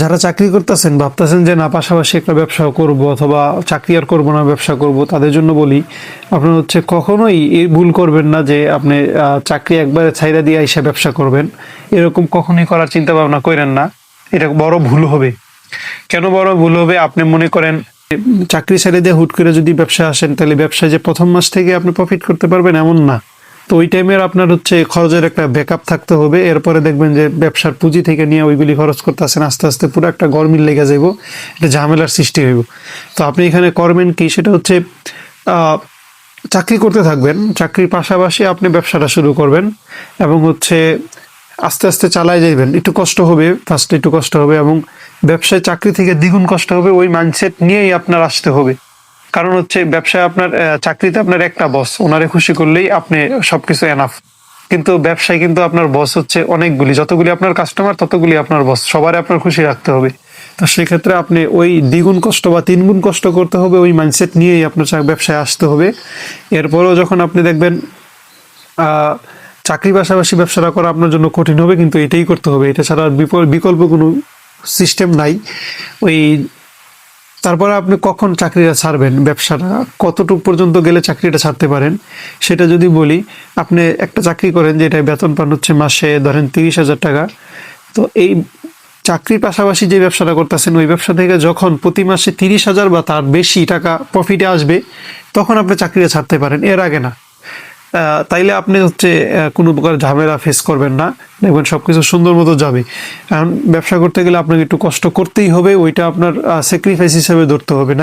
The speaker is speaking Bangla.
যারা চাকরি করতেছেন, ভাবতেছেন যে না, পাশাপাশি একটা ব্যবসা করব অথবা চাকরি আর করব না, ব্যবসা করব, তাদের জন্য বলি, আপনার হচ্ছে কখনোই ভুল করবেন না যে আপনি চাকরি একবারে ছাইরা দিয়ে এসে ব্যবসা করবেন। এরকম কখনোই করার চিন্তা ভাবনা করেন না। এটা বড় ভুল হবে। কেন বড় ভুল হবে? আপনি মনে করেন চাকরি ছেড়ে দিয়ে হুট করে যদি ব্যবসা আসেন, তাহলে ব্যবসায় যে প্রথম মাস থেকে আপনি প্রফিট করতে পারবেন, এমন না। তো ওই টাইমের আপনার হচ্ছে খরচের একটা ব্যাকআপ থাকতে হবে। এরপরে দেখবেন যে ব্যবসার পুঁজি থেকে নিয়ে ওইগুলি খরচ করতে আসেন আস্তে আস্তে পুরো একটা গরমিল লেগে যাব এটা ঝামেলার সৃষ্টি হইব। তো আপনি এখানে করবেন কি? সেটা হচ্ছে চাকরি করতে থাকবেন, চাকরির পাশাপাশি আপনি ব্যবসাটা শুরু করবেন এবং হচ্ছে আস্তে আস্তে চালায় যাইবেন। একটু কষ্ট হবে ফার্স্টে একটু কষ্ট হবে এবং ব্যবসায় চাকরি থেকে দ্বিগুণ কষ্ট হবে, ওই মাইন্ডসেট নিয়েই আপনার আসতে হবে। কারণ হচ্ছে ব্যবসায় আপনার চাকরিতে আপনার একটা বস ওনারে খুশি করলেই আপনি সবকিছু এনাফ কিন্তু ব্যবসায় কিন্তু আপনার বস হচ্ছে অনেকগুলি, যতগুলি আপনার কাস্টমার ততগুলি আপনার বস সবারই আপনার খুশি রাখতে হবে। তো সেক্ষেত্রে আপনি ওই দ্বিগুণ কষ্ট বা তিনগুণ কষ্ট করতে হবে, ওই মাইন্ডসেট নিয়েই আপনার ব্যবসায় আসতে হবে। এরপরেও যখন আপনি দেখবেন চাকরি পাশাপাশি ব্যবসাটা করা আপনার জন্য কঠিন হবে, কিন্তু এটাই করতে হবে। এটা ছাড়া বিকল্প কোনো সিস্টেম নাই। ওই তারপরে আপনি কখন চাকরিটা ছাড়বেন? ব্যবসাটা? কতটুকু পর্যন্ত গেলে চাকরিটা ছাড়তে পারেন? সেটা যদি বলি, আপনি একটা চাকরি করেন যেটা বেতন পান হচ্ছে মাসে ধরেন তিরিশ হাজার টাকা। তো এই চাকরির পাশাপাশি যে ব্যবসাটা করতেছেন, ওই ব্যবসা থেকে যখন প্রতি মাসে তিরিশ হাজার বা তার বেশি টাকা প্রফিটে আসবে, তখন আপনি চাকরিটা ছাড়তে পারেন। এর আগে না। তাইলে আপনি হচ্ছে কোনো প্রকার ঝামেলা ফেস করবেন না। দেখবেন সব কিছু সুন্দর মতো যাবে। কারণ ব্যবসা করতে গেলে আপনাকে একটু কষ্ট করতেই হবে, ওইটা আপনার স্যাক্রিফাইস হিসেবে ধরতে হবে না।